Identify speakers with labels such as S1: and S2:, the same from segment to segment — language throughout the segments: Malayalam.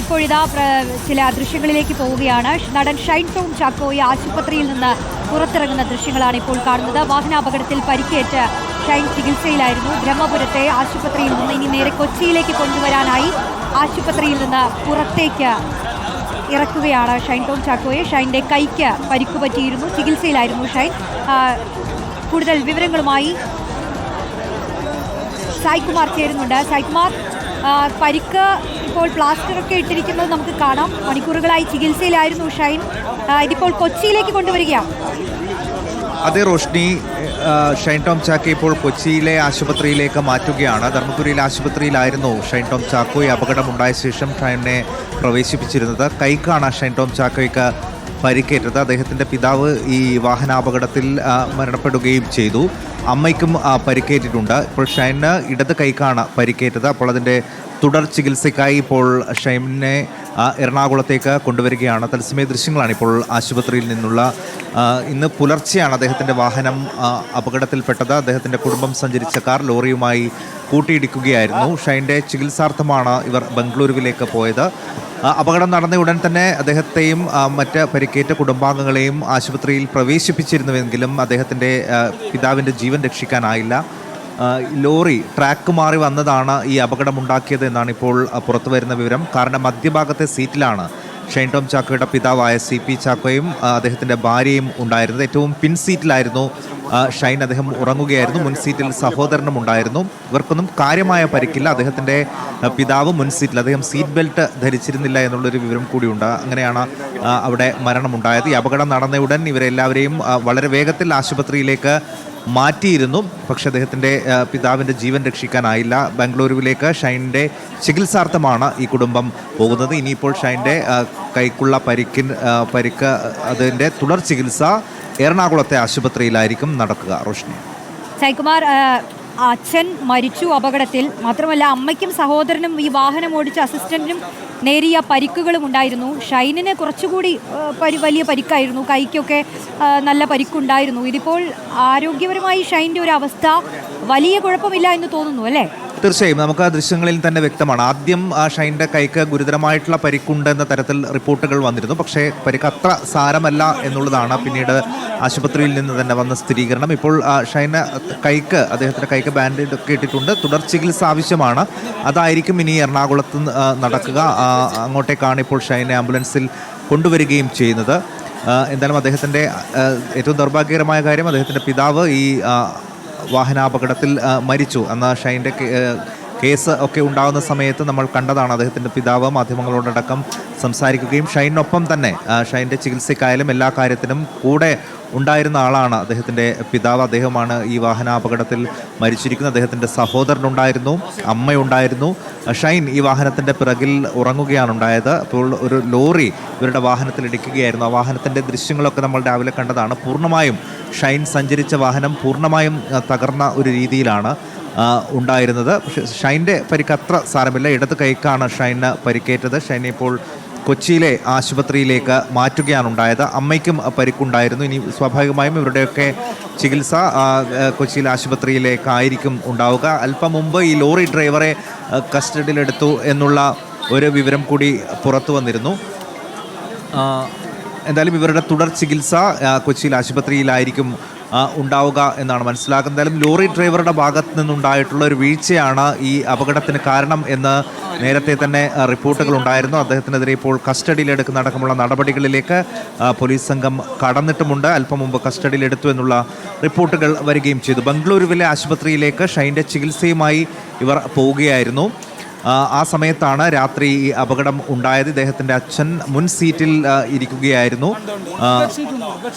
S1: ഇപ്പോഴിതാ ചില ദൃശ്യങ്ങളിലേക്ക് പോവുകയാണ്. നടൻ ഷൈൻ ടോം ചാക്കോയെ ആശുപത്രിയിൽ നിന്ന് പുറത്തിറങ്ങുന്ന ദൃശ്യങ്ങളാണ് ഇപ്പോൾ കാണുന്നത്. വാഹനാപകടത്തിൽ പരിക്കേറ്റ് ഷൈൻ ചികിത്സയിലായിരുന്നു. ബ്രഹ്മപുരത്തെ ആശുപത്രിയിൽ നിന്ന് ഇനി നേരെ കൊച്ചിയിലേക്ക് കൊണ്ടുവരാനായി ആശുപത്രിയിൽ നിന്ന് പുറത്തേക്ക് ഇറക്കുകയാണ് ഷൈൻ ടോം ചാക്കോയെ. ഷൈന്റെ കൈക്ക് പരിക്കു പറ്റിയിരുന്നു. ചികിത്സയിലായിരുന്നു ഷൈൻ. കൂടുതൽ വിവരങ്ങളുമായി സായ്കുമാർ ചേരുന്നുണ്ട്. സായ്കുമാർ പരിക്ക് ഇപ്പോൾ പ്ലാസ്റ്റർ ഒക്കെ ഇട്ടിരിക്കുന്നത് നമുക്ക് കാണാം. മണിക്കൂറുകളായി ചികിത്സയിലായിരുന്നു ഷൈൻ. ഇതിപ്പോൾ കൊച്ചിയിലേക്ക് കൊണ്ടുവരികയാണ്.
S2: അതേ റോഷ്നി. ഷൈൻ ടോം ചാക്കോ ഇപ്പോൾ കൊച്ചിയിലെ ആശുപത്രിയിലേക്ക് മാറ്റുകയാണ്. ധർമ്മപുരിയിലെ ആശുപത്രിയിലായിരുന്നു ഷൈൻ ടോം ചാക്കോയെ അപകടമുണ്ടായ ശേഷം ഷൈനെ പ്രവേശിപ്പിച്ചിരുന്നത്. കൈക്കാണ് ഷൈൻ ടോം ചാക്കോയ്ക്ക് പരിക്കേറ്റത്. അദ്ദേഹത്തിന്റെ പിതാവ് ഈ വാഹനാപകടത്തിൽ മരണപ്പെടുകയും ചെയ്തു. അമ്മയ്ക്കും പരിക്കേറ്റിട്ടുണ്ട്. ഇപ്പോൾ ഷൈന് ഇടത് കൈക്കാണ് പരിക്കേറ്റത്. അപ്പോൾ അതിന്റെ തുടർ ചികിത്സയ്ക്കായി ഇപ്പോൾ ഷൈമിനെ എറണാകുളത്തേക്ക് കൊണ്ടുവരികയാണ്. തത്സമയ ദൃശ്യങ്ങളാണ് ഇപ്പോൾ ആശുപത്രിയിൽ നിന്നുള്ള ഇന്ന് പുലർച്ചെയാണ് അദ്ദേഹത്തിന്റെ വാഹനം അപകടത്തിൽപ്പെട്ടത്. അദ്ദേഹത്തിന്റെ കുടുംബം സഞ്ചരിച്ച കാർ ലോറിയുമായി കൂട്ടിയിടിക്കുകയായിരുന്നു. ഷൈന്റെ ചികിത്സാർത്ഥമാണ് ഇവർ ബംഗളൂരുവിലേക്ക് പോയത്. അപകടം നടന്ന ഉടൻ തന്നെ അദ്ദേഹത്തെയും മറ്റ് പരിക്കേറ്റ കുടുംബാംഗങ്ങളെയും ആശുപത്രിയിൽ പ്രവേശിപ്പിച്ചിരുന്നുവെങ്കിലും അദ്ദേഹത്തിന്റെ പിതാവിന്റെ ജീവൻ രക്ഷിക്കാനായില്ല. ലോറി ട്രാക്ക് മാറി വന്നതാണ് ഈ അപകടമുണ്ടാക്കിയത് എന്നാണ് ഇപ്പോൾ പുറത്തു വരുന്ന വിവരം. കാരണം മധ്യഭാഗത്തെ സീറ്റിലാണ് ഷൈൻ ടോം ചാക്കോയുടെ പിതാവായ സി പി ചാക്കോയും അദ്ദേഹത്തിന്റെ ഭാര്യയും ഉണ്ടായിരുന്നത്. ഏറ്റവും പിൻ സീറ്റിലായിരുന്നു ഷൈൻ അദ്ദേഹം ഉറങ്ങുകയായിരുന്നു. മുൻ സീറ്റിൽ സഹോദരനും ഉണ്ടായിരുന്നു. ഇവർക്കൊന്നും കാര്യമായ പരിക്കില്ല. അദ്ദേഹത്തിന്റെ പിതാവ് മുൻ സീറ്റിൽ. അദ്ദേഹം സീറ്റ് ബെൽറ്റ് ധരിച്ചിരുന്നില്ല എന്നുള്ളൊരു വിവരം കൂടിയുണ്ട്. അങ്ങനെയാണ് അവിടെ മരണമുണ്ടായത്. ഈ അപകടം നടന്ന ഉടൻ ഇവരെല്ലാവരെയും വളരെ വേഗത്തിൽ ആശുപത്രിയിലേക്ക് മാറ്റിയിരുന്നു. പക്ഷെ അദ്ദേഹത്തിന്റെ പിതാവിന്റെ ജീവൻ രക്ഷിക്കാനായില്ല. ബാംഗ്ലൂരുവിലേക്ക് ഷൈനിന്റെ ചികിത്സാർത്ഥമാണ് ഈ കുടുംബം പോകുന്നത്. ഇനിയിപ്പോൾ ഷൈന്റെ കൈക്കുള്ള പരിക്കിൻ പരിക്ക് അതിന്റെ തുടർ ചികിത്സ എറണാകുളത്തെ ആശുപത്രിയിലായിരിക്കും നടക്കുക. റോഷ്നി.
S1: സൈകുമാർ അച്ഛൻ മരിച്ചു അപകടത്തിൽ. മാത്രമല്ല അമ്മയ്ക്കും സഹോദരനും ഈ വാഹനം ഓടിച്ച അസിസ്റ്റന്റിനും നേരിയ പരിക്കുകളും ഉണ്ടായിരുന്നു. ഷൈനിന് കുറച്ചുകൂടി പരി വലിയ പരിക്കായിരുന്നു. കൈക്കൊക്കെ നല്ല പരിക്കുണ്ടായിരുന്നു. ഇതിപ്പോൾ ആരോഗ്യപരമായി ഷൈന്റെ ഒരു അവസ്ഥ വലിയ കുഴപ്പമില്ല എന്ന് തോന്നുന്നു അല്ലേ?
S2: തീർച്ചയായും നമുക്ക് ആ ദൃശ്യങ്ങളിൽ തന്നെ വ്യക്തമാണ്. ആദ്യം ആ ഷൈന്റെ കൈക്ക് ഗുരുതരമായിട്ടുള്ള പരിക്കുണ്ട് എന്ന തരത്തിൽ റിപ്പോർട്ടുകൾ വന്നിരുന്നു. പക്ഷേ പരിക്ക് അത്ര സാരമല്ല എന്നുള്ളതാണ് പിന്നീട് ആശുപത്രിയിൽ നിന്ന് തന്നെ വന്ന സ്ഥിരീകരണം. ഇപ്പോൾ ആ ഷൈന കൈക്ക് അദ്ദേഹത്തിന്റെ കൈക്ക് ബാൻഡേജ് ഒക്കെ ഇട്ടിട്ടുണ്ട്. തുടർ ചികിത്സ ആവശ്യമാണ്. അതായിരിക്കും ഇനി എറണാകുളത്ത് നടക്കുക. അങ്ങോട്ടേക്കാണ് ഇപ്പോൾ ഷൈനെ ആംബുലൻസിൽ കൊണ്ടുവരികയും ചെയ്യുന്നത്. എന്തായാലും അദ്ദേഹത്തിന്റെ ഏറ്റവും ദൗർഭാഗ്യകരമായ കാര്യം അദ്ദേഹത്തിന്റെ പിതാവ് ഈ വാഹനാപകടത്തിൽ മരിച്ചു. അന്ന് ഷൈന്റെ കേസ് ഒക്കെ ഉണ്ടാകുന്ന സമയത്ത് നമ്മൾ കണ്ടതാണ് അദ്ദേഹത്തിന്റെ പിതാവ് മാധ്യമങ്ങളോടടക്കം സംസാരിക്കുകയും ഷൈനൊപ്പം തന്നെ ഷൈന്റെ ചികിത്സയ്ക്കായാലും എല്ലാ കാര്യത്തിനും കൂടെ ഉണ്ടായിരുന്ന ആളാണ് അദ്ദേഹത്തിന്റെ പിതാവ്. അദ്ദേഹമാണ് ഈ വാഹനാപകടത്തിൽ മരിച്ചിരിക്കുന്നത്. അദ്ദേഹത്തിന്റെ സഹോദരനുണ്ടായിരുന്നു അമ്മയുണ്ടായിരുന്നു. ഷൈൻ ഈ വാഹനത്തിന്റെ പിറകിൽ ഉറങ്ങുകയാണ് ഉണ്ടായത്. അപ്പോൾ ഒരു ലോറി ഇവരുടെ വാഹനത്തിൽ ഇടിക്കുകയായിരുന്നു. ആ വാഹനത്തിന്റെ ദൃശ്യങ്ങളൊക്കെ നമ്മൾ രാവിലെ കണ്ടതാണ്. പൂർണമായും ഷൈൻ സഞ്ചരിച്ച വാഹനം പൂർണമായും തകർന്ന ഒരു രീതിയിലാണ് ഉണ്ടായിരുന്നത്. പക്ഷേ ഷൈന്റെ പരിക്ക് അത്ര സാരമില്ല. ഇടത് കൈക്കാണ് ഷൈന് പരിക്കേറ്റത്. ഷൈനെ ഇപ്പോൾ കൊച്ചിയിലെ ആശുപത്രിയിലേക്ക് മാറ്റുകയാണ് ഉണ്ടായത് അമ്മയ്ക്കും പരിക്കുണ്ടായിരുന്നു. ഇനി സ്വാഭാവികമായും ഇവരുടെയൊക്കെ ചികിത്സ കൊച്ചിയിലെ ആശുപത്രിയിലേക്കായിരിക്കും ഉണ്ടാവുക. അല്പം മുമ്പ് ഈ ലോറി ഡ്രൈവറെ കസ്റ്റഡിയിലെടുത്തു എന്നുള്ള ഒരു വിവരം കൂടി പുറത്തു വന്നിരുന്നു. എന്തായാലും ഇവരുടെ തുടർ ചികിത്സ കൊച്ചിയിൽ ആശുപത്രിയിലായിരിക്കും ഉണ്ടാവുക എന്നാണ് മനസ്സിലാക്കുന്നത്. എന്തായാലും ലോറി ഡ്രൈവറുടെ ഭാഗത്ത് നിന്നുണ്ടായിട്ടുള്ള ഒരു വീഴ്ചയാണ് ഈ അപകടത്തിന് കാരണം എന്ന് നേരത്തെ തന്നെ റിപ്പോർട്ടുകൾ ഉണ്ടായിരുന്നു. അദ്ദേഹത്തിനെതിരെ ഇപ്പോൾ കസ്റ്റഡിയിലെടുക്കുന്ന അടക്കമുള്ള നടപടികളിലേക്ക് പോലീസ് സംഘം കടന്നിട്ടുമുണ്ട്. അല്പം മുമ്പ് കസ്റ്റഡിയിലെടുത്തു എന്നുള്ള റിപ്പോർട്ടുകൾ വരികയും ചെയ്തു. ബംഗളൂരുവിലെ ആശുപത്രിയിലേക്ക് ഷൈന്റെ ചികിത്സയുമായി ഇവർ പോവുകയായിരുന്നു. ആ, സമയത്താണ് രാത്രി ഈ അപകടം ഉണ്ടായത്. ഇദ്ദേഹത്തിന്റെ അച്ഛൻ മുൻ സീറ്റിൽ ഇരിക്കുകയായിരുന്നു.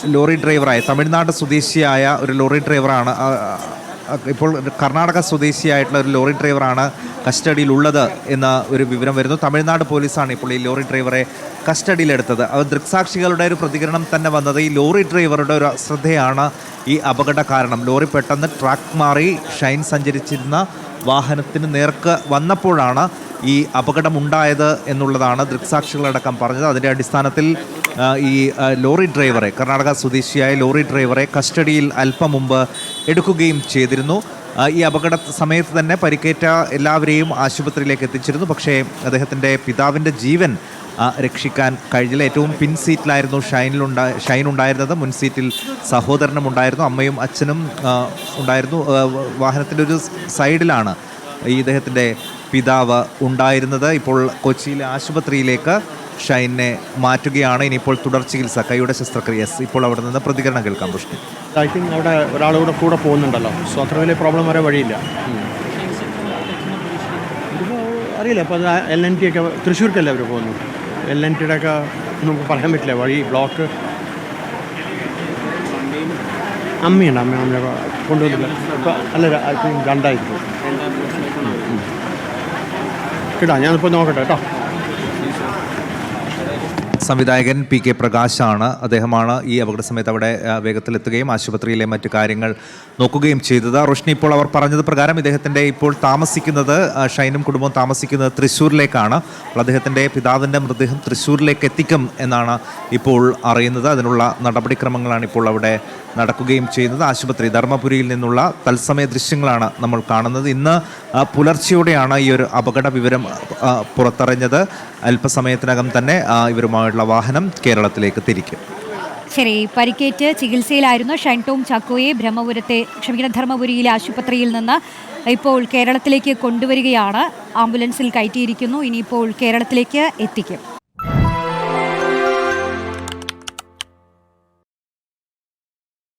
S2: ലോറി ഡ്രൈവറായ. തമിഴ്നാട് സ്വദേശിയായ ഒരു ലോറി ഡ്രൈവറാണ് ഇപ്പോൾ കർണാടക സ്വദേശിയായിട്ടുള്ള ഒരു ലോറി ഡ്രൈവറാണ് കസ്റ്റഡിയിലുള്ളത് എന്ന ഒരു വിവരം വരുന്നു. തമിഴ്നാട് പോലീസാണ് ഇപ്പോൾ ഈ ലോറി ഡ്രൈവറെ കസ്റ്റഡിയിലെടുത്തത്. അത് ദൃക്സാക്ഷികളുടെ ഒരു പ്രതികരണം തന്നെ വന്നത് ഈ ലോറി ഡ്രൈവറുടെ ഒരു അശ്രദ്ധയാണ് ഈ അപകട കാരണം. ലോറി പെട്ടെന്ന് ട്രാക്ക് മാറി ഷൈൻ സഞ്ചരിച്ചിരുന്ന വാഹനത്തിന് നേർക്ക് വന്നപ്പോഴാണ് ഈ അപകടമുണ്ടായത് എന്നുള്ളതാണ് ദൃക്സാക്ഷികളടക്കം പറഞ്ഞത്. അതിന്റെ അടിസ്ഥാനത്തിൽ ഈ ലോറി ഡ്രൈവറെ കർണാടക സ്വദേശിയായ ലോറി ഡ്രൈവറെ കസ്റ്റഡിയിൽ അല്പം മുമ്പ് എടുക്കുകയും ചെയ്തിരുന്നു. ഈ അപകട സമയത്ത് തന്നെ പരിക്കേറ്റ എല്ലാവരെയും ആശുപത്രിയിലേക്ക് എത്തിച്ചിരുന്നു. പക്ഷേ അദ്ദേഹത്തിന്റെ പിതാവിന്റെ ജീവൻ രക്ഷിക്കാൻ കഴിഞ്ഞില്ല. ഏറ്റവും പിൻ സീറ്റിലായിരുന്നു ഷൈനിലുണ്ടാ ഷൈൻ ഉണ്ടായിരുന്നത്. മുൻ സീറ്റിൽ സഹോദരനും ഉണ്ടായിരുന്നു. അമ്മയും അച്ഛനും ഉണ്ടായിരുന്നു. വാഹനത്തിന്റെ ഒരു സൈഡിലാണ് ഈ ഇദ്ദേഹത്തിന്റെ പിതാവ് ഉണ്ടായിരുന്നത്. ഇപ്പോൾ കൊച്ചിയിലെ ആശുപത്രിയിലേക്ക് ഷൈനെ മാറ്റുകയാണ് ഇനിയിപ്പോൾ തുടർ ചികിത്സ. കൈയുടെ ശസ്ത്രക്രിയ ഇപ്പോൾ അവിടെ നിന്ന് പ്രതികരണം കേൾക്കാം പുഷ്ടി
S3: ഐ തിങ്ക് അവിടെ ഒരാൾ കൂടെ പോകുന്നുണ്ടല്ലോ. സോ അത്ര വലിയ പ്രോബ്ലം വരെ വഴിയില്ല. അറിയില്ല. അപ്പോൾ അത് എൽ എൻ ടി ഒക്കെ തൃശ്ശൂർക്കല്ലേ അവർ പോകുന്നു എൽ എൻ ടിയുടെ ഒക്കെ നമുക്ക് പറയാൻ പറ്റില്ല. വഴി ബ്ലോക്ക് അമ്മയുണ്ട്. അമ്മ അമ്മ കൊണ്ടുവന്നില്ല. അല്ല ഐ കേട്ടോ ഞാനിപ്പോൾ നോക്കട്ടെ കേട്ടോ.
S2: സംവിധായകൻ പി കെ പ്രകാശാണ്. അദ്ദേഹമാണ് ഈ അപകട സമയത്ത് അവിടെ വേഗത്തിലെത്തുകയും ആശുപത്രിയിലെ മറ്റു കാര്യങ്ങൾ നോക്കുകയും ചെയ്തത്. റോഷ്നി ഇപ്പോൾ അവർ പറഞ്ഞത് പ്രകാരം ഇദ്ദേഹത്തിന്റെ ഇപ്പോൾ താമസിക്കുന്നത് ഷൈനും കുടുംബവും താമസിക്കുന്നത് തൃശ്ശൂരിലേക്കാണ്. അദ്ദേഹത്തിന്റെ പിതാവിന്റെ മൃതദേഹം തൃശ്ശൂരിലേക്ക് എത്തിക്കും എന്നാണ് ഇപ്പോൾ അറിയുന്നത്. അതിനുള്ള നടപടിക്രമങ്ങളാണ് ഇപ്പോൾ അവിടെ നടക്കുകയും ചെയ്യുന്നത്. ആശുപത്രി ധർമ്മപുരിയിൽ നിന്നുള്ള തത്സമയ ദൃശ്യങ്ങളാണ് നമ്മൾ കാണുന്നത്. ഇന്ന് പുലർച്ചെയോടെയാണ് ഈ ഒരു അപകട വിവരം പുറത്തറിഞ്ഞത്. അല്പസമയത്തിനകം തന്നെ ആ, ഇവരുമായുള്ള വാഹനം കേരളത്തിലേക്ക് തിരിക്കും.
S1: ശരി പരിക്കേറ്റ് ചികിത്സയിലായിരുന്നു ഷൈൻ ടോം ചാക്കോയെ ബ്രഹ്മപുരത്തെ ക്ഷമിക്കണം ധർമ്മപുരിയിലെ ആശുപത്രിയിൽ നിന്ന് ഇപ്പോൾ കേരളത്തിലേക്ക് കൊണ്ടുവരികയാണ്. ആംബുലൻസിൽ കയറ്റിയിരിക്കുന്നു. ഇനിയിപ്പോൾ കേരളത്തിലേക്ക് എത്തിക്കും.